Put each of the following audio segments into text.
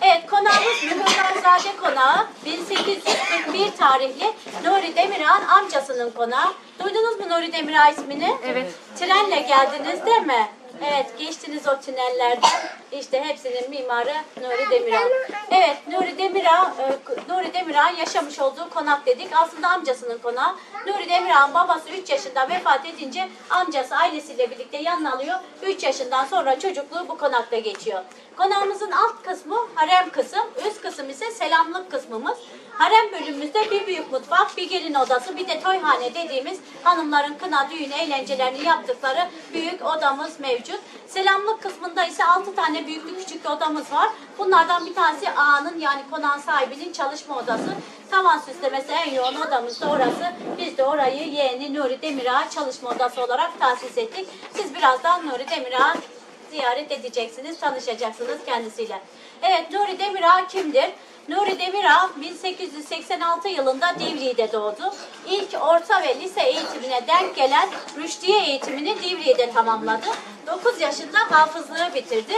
Evet konağımız Mühürdanzade Konağı. 1841 tarihli Nuri Demirağ'ın amcasının konağı. Duydunuz mu Nuri Demirağ ismini? Evet. Trenle geldiniz değil mi? Evet geçtiniz o tünellerden. İşte hepsinin mimarı Nuri Demirağ. Evet Nuri Demirağ, e, Nuri Demirağ'ın yaşamış olduğu konak dedik. Aslında amcasının konağı. Nuri Demirağ'ın babası 3 yaşında vefat edince amcası ailesiyle birlikte yanına alıyor. 3 yaşından sonra çocukluğu bu konakta geçiyor. Konağımızın alt kısmı harem kısım, üst kısım ise selamlık kısmımız. Harem bölümümüzde bir büyük mutfak, bir gelin odası, bir de toyhane dediğimiz hanımların kına, düğün eğlencelerini yaptıkları büyük odamız mevcut. Selamlık kısmında ise 6 tane büyüklü küçük bir odamız var. Bunlardan bir tanesi ağanın yani konağın sahibinin çalışma odası. Tavan süslemesi en yoğun odamız da orası. Biz de orayı yeğeni Nuri Demirağ çalışma odası olarak tahsis ettik. Siz birazdan Nuri Demirağ ziyaret edeceksiniz, tanışacaksınız kendisiyle. Evet, Nuri Demirağ kimdir? Nuri Demirağ 1886 yılında Divriği'de doğdu. İlk orta ve lise eğitimine denk gelen rüştiye eğitimini Divriği'de tamamladı. 9 yaşında hafızlığı bitirdi.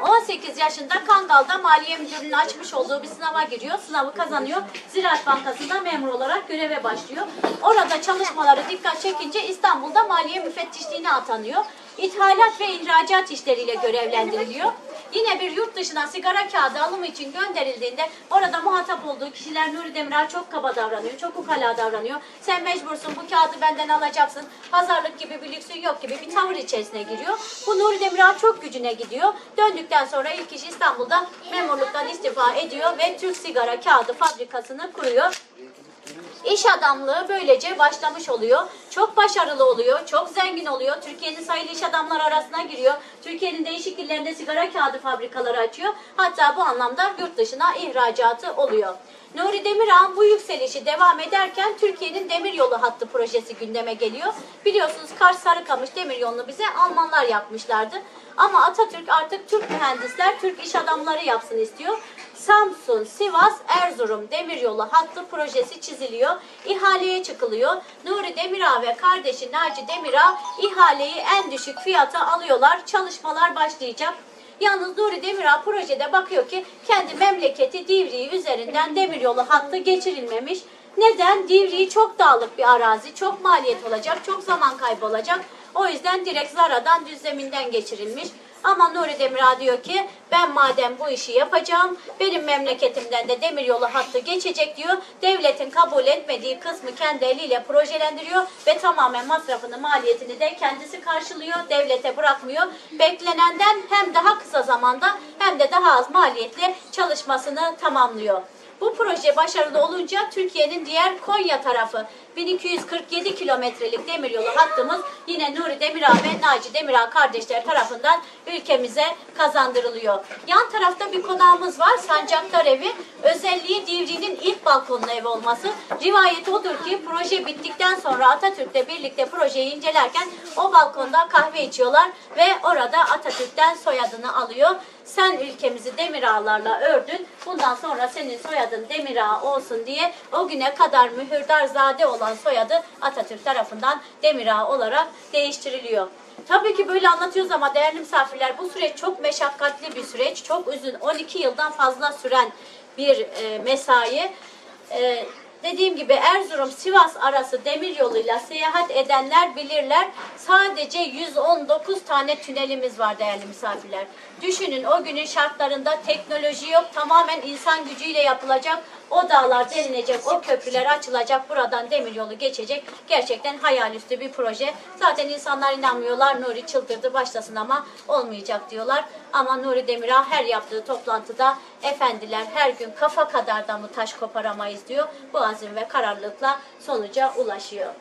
18 yaşında Kangal'da Maliye Müdürlüğü'nün açmış olduğu bir sınava giriyor. Sınavı kazanıyor. Ziraat Bankası'nda memur olarak göreve başlıyor. Orada çalışmaları dikkat çekince İstanbul'da Maliye Müfettişliğine atanıyor. İthalat ve ihracat işleriyle görevlendiriliyor. Yine bir yurt dışına sigara kağıdı alımı için gönderildiğinde orada muhatap olduğu kişiler Nuri Demirel çok kaba davranıyor, çok ukala davranıyor. Sen mecbursun bu kağıdı benden alacaksın. Pazarlık gibi bir lüksün yok gibi bir tavır içerisine giriyor. Bu Nuri Demirel çok gücüne gidiyor. Döndükten sonra ilk iş İstanbul'da memurluktan istifa ediyor ve Türk Sigara Kağıdı Fabrikası'nı kuruyor. İş adamlığı böylece başlamış oluyor. Çok başarılı oluyor, çok zengin oluyor. Türkiye'nin sayılı iş adamları arasına giriyor. Türkiye'nin değişik illerinde sigara kağıdı fabrikaları açıyor. Hatta bu anlamda yurt dışına ihracatı oluyor. Nuri Demirağ'ın bu yükselişi devam ederken Türkiye'nin demiryolu hattı projesi gündeme geliyor. Biliyorsunuz Kars Sarıkamış demiryolunu bize Almanlar yapmışlardı. Ama Atatürk artık Türk mühendisler, Türk iş adamları yapsın istiyor. Samsun, Sivas, Erzurum demiryolu hattı projesi çiziliyor. İhaleye çıkılıyor. Nuri Demirağ ve kardeşi Naci Demirağ ihaleyi en düşük fiyata alıyorlar. Çalışmalar başlayacak. Yalnız Nuri Demirağ projede bakıyor ki kendi memleketi Divriği üzerinden demiryolu hattı geçirilmemiş. Neden? Divriği çok dağlık bir arazi, çok maliyet olacak, çok zaman kaybı olacak. O yüzden direkt Zara'dan düz zeminden geçirilmiş. Ama Nuri Demirağ diyor ki ben madem bu işi yapacağım benim memleketimden de demiryolu hattı geçecek diyor. Devletin kabul etmediği kısmı kendi eliyle projelendiriyor ve tamamen masrafını maliyetini de kendisi karşılıyor. Devlete bırakmıyor. Beklenenden hem daha kısa zamanda hem de daha az maliyetle çalışmasını tamamlıyor. Bu proje başarılı olunca Türkiye'nin diğer Konya tarafı 1247 kilometrelik demiryolu hattımız yine Nuri Demirağ ve Naci Demirağ kardeşler tarafından ülkemize kazandırılıyor. Yan tarafta bir konağımız var Sancaktar Evi. Özelliği Divriği'nin ilk balkonlu ev olması. Rivayet odur ki proje bittikten sonra Atatürk'le birlikte projeyi incelerken o balkonda kahve içiyorlar ve orada Atatürk'ten soyadını alıyor. Sen ülkemizi Demirağlarla ördün. Bundan sonra senin soyadın Demirağ olsun diye o güne kadar mühürdarzade olan soyadı Atatürk tarafından Demirağ olarak değiştiriliyor. Tabii ki böyle anlatıyoruz ama değerli misafirler bu süreç çok meşakkatli bir süreç. Çok uzun 12 yıldan fazla süren bir e, mesai. E, dediğim gibi Erzurum-Sivas arası demir yoluyla seyahat edenler bilirler. Sadece 119 tane tünelimiz var değerli misafirler. Düşünün o günün şartlarında teknoloji yok. Tamamen insan gücüyle yapılacak. O dağlar delinecek, o köprüler açılacak, buradan demir yolu geçecek. Gerçekten hayalüstü bir proje. Zaten insanlar inanmıyorlar. Nuri çıldırdı başlasın ama olmayacak diyorlar. Ama Nuri Demirağ her yaptığı toplantıda efendiler her gün kafa kadar da mı taş koparamayız diyor. Bu azim ve kararlılıkla sonuca ulaşıyor.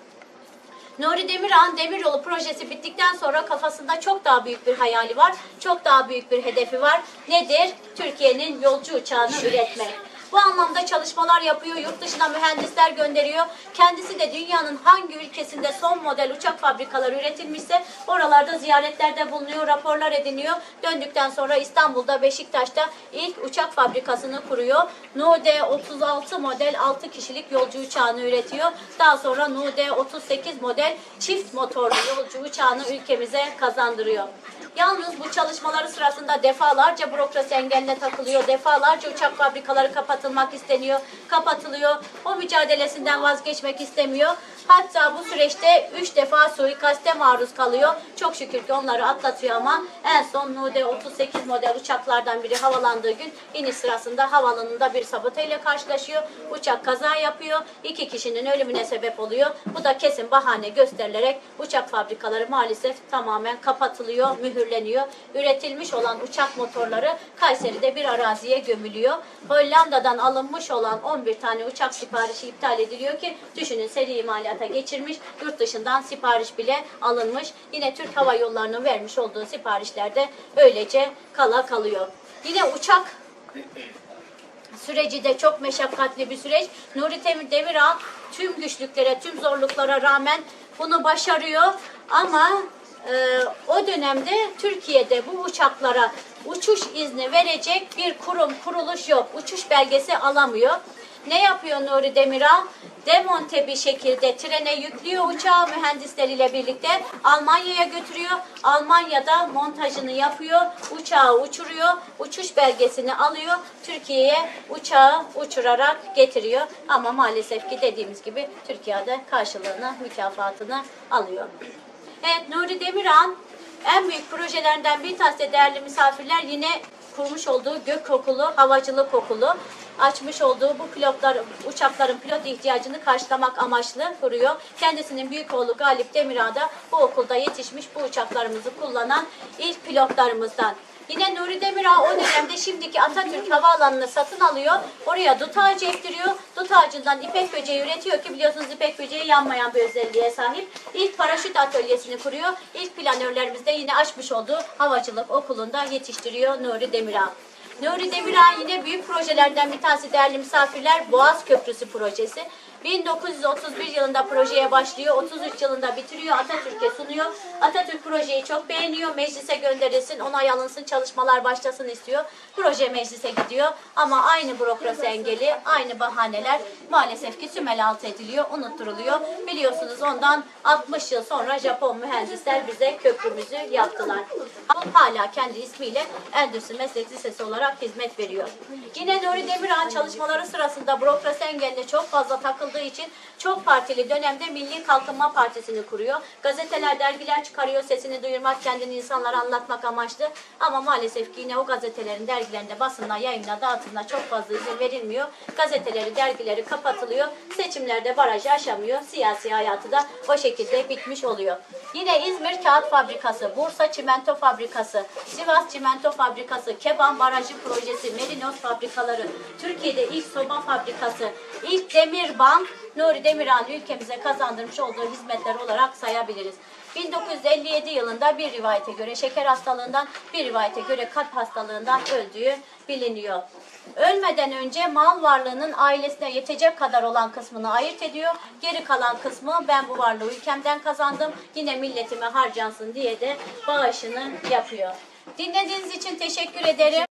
Nuri Demirağ'ın demiryolu projesi bittikten sonra kafasında çok daha büyük bir hayali var. Çok daha büyük bir hedefi var. Nedir? Türkiye'nin yolcu uçağını üretmek. Bu anlamda çalışmalar yapıyor, yurt dışına mühendisler gönderiyor. Kendisi de dünyanın hangi ülkesinde son model uçak fabrikaları üretilmişse oralarda ziyaretlerde bulunuyor, raporlar ediniyor. Döndükten sonra İstanbul'da, Beşiktaş'ta ilk uçak fabrikasını kuruyor. Nude 36 model 6 kişilik yolcu uçağını üretiyor. Daha sonra Nude 38 model çift motorlu yolcu uçağını ülkemize kazandırıyor. Yalnız bu çalışmaları sırasında defalarca bürokrasi engeline takılıyor. Defalarca uçak fabrikaları kapatılmak isteniyor. Kapatılıyor. O mücadelesinden vazgeçmek istemiyor. Hatta bu süreçte 3 defa suikaste maruz kalıyor. Çok şükür ki onları atlatıyor ama en son Nude 38 model uçaklardan biri havalandığı gün iniş sırasında havalanında bir saboteyle karşılaşıyor. Uçak kaza yapıyor. İki kişinin ölümüne sebep oluyor. Bu da kesin bahane gösterilerek uçak fabrikaları maalesef tamamen kapatılıyor, mühürleniyor. Üretilmiş olan uçak motorları Kayseri'de bir araziye gömülüyor. Hollanda'dan alınmış olan 11 tane uçak siparişi iptal ediliyor ki düşünün seri imalata geçirmiş. Yurt dışından sipariş bile alınmış. Yine Türk Hava Yolları'nın vermiş olduğu siparişlerde öylece kala kalıyor. Yine uçak süreci de çok meşakkatli bir süreç. Nuri Demirağ tüm güçlüklere, tüm zorluklara rağmen bunu başarıyor. Ama e, o dönemde Türkiye'de bu uçaklara uçuş izni verecek bir kurum, kuruluş yok. Uçuş belgesi alamıyor. Ne yapıyor Nuri Demirağ? Demonte bir şekilde trene yüklüyor uçağı mühendisleriyle birlikte Almanya'ya götürüyor. Almanya'da montajını yapıyor. Uçağı uçuruyor. Uçuş belgesini alıyor. Türkiye'ye uçağı uçurarak getiriyor. Ama maalesef ki dediğimiz gibi Türkiye'de karşılığını, mükafatını alıyor. Evet Nuri Demirhan en büyük projelerinden bir tanesi de değerli misafirler yine kurmuş olduğu gök okulu, havacılık okulu açmış olduğu bu pilotlar, uçakların pilot ihtiyacını karşılamak amaçlı kuruyor. Kendisinin büyük oğlu Galip Demirağ da bu okulda yetişmiş bu uçaklarımızı kullanan ilk pilotlarımızdan. Yine Nuri Demirağ o dönemde şimdiki Atatürk Havaalanı'nı satın alıyor. Oraya dut ağacı ektiriyor. Dut ağacından ipek böceği üretiyor ki biliyorsunuz ipek böceği yanmayan bir özelliğe sahip. İlk paraşüt atölyesini kuruyor. İlk planörlerimiz de yine açmış olduğu havacılık okulunda yetiştiriyor Nuri Demirağ. Nuri Demirağ yine büyük projelerden bir tanesi değerli misafirler Boğaz Köprüsü projesi. 1931 yılında projeye başlıyor, 33 yılında bitiriyor, Atatürk'e sunuyor. Atatürk projeyi çok beğeniyor, meclise gönderilsin, onay alınsın, çalışmalar başlasın istiyor. Proje meclise gidiyor ama aynı bürokrasi engeli, aynı bahaneler maalesef ki sümel altı ediliyor, unutturuluyor. Biliyorsunuz ondan 60 yıl sonra Japon mühendisler bize köprümüzü yaptılar. Ama hala kendi ismiyle Endüstri Meslek Lisesi olarak hizmet veriyor. Yine Nuri Demirhan çalışmaları sırasında bürokrasi engeline çok fazla takıldığı için çok partili dönemde Milli Kalkınma Partisi'ni kuruyor. Gazeteler, dergiler çıkarıyor sesini duyurmak, kendini insanlara anlatmak amaçlı. Ama maalesef ki yine o gazetelerin, dergilerinde, basına, yayına, dağıtımına çok fazla izin verilmiyor. Gazeteleri, dergileri kapatılıyor. Seçimlerde barajı aşamıyor. Siyasi hayatı da o şekilde bitmiş oluyor. Yine İzmir Kağıt Fabrikası, Bursa Çimento Fabrikası, Sivas Çimento Fabrikası, Keban Barajı Projesi, Merinos Fabrikaları, Türkiye'de ilk soba fabrikası, ilk demir bank, Nuri Demirhan ülkemize kazandırmış olduğu hizmetler olarak sayabiliriz. 1957 yılında bir rivayete göre şeker hastalığından, bir rivayete göre kalp hastalığından öldüğü biliniyor. Ölmeden önce mal varlığının ailesine yetecek kadar olan kısmını ayırt ediyor. Geri kalan kısmı ben bu varlığı ülkemden kazandım. Yine milletime harcansın diye de bağışını yapıyor. Dinlediğiniz için teşekkür ederim.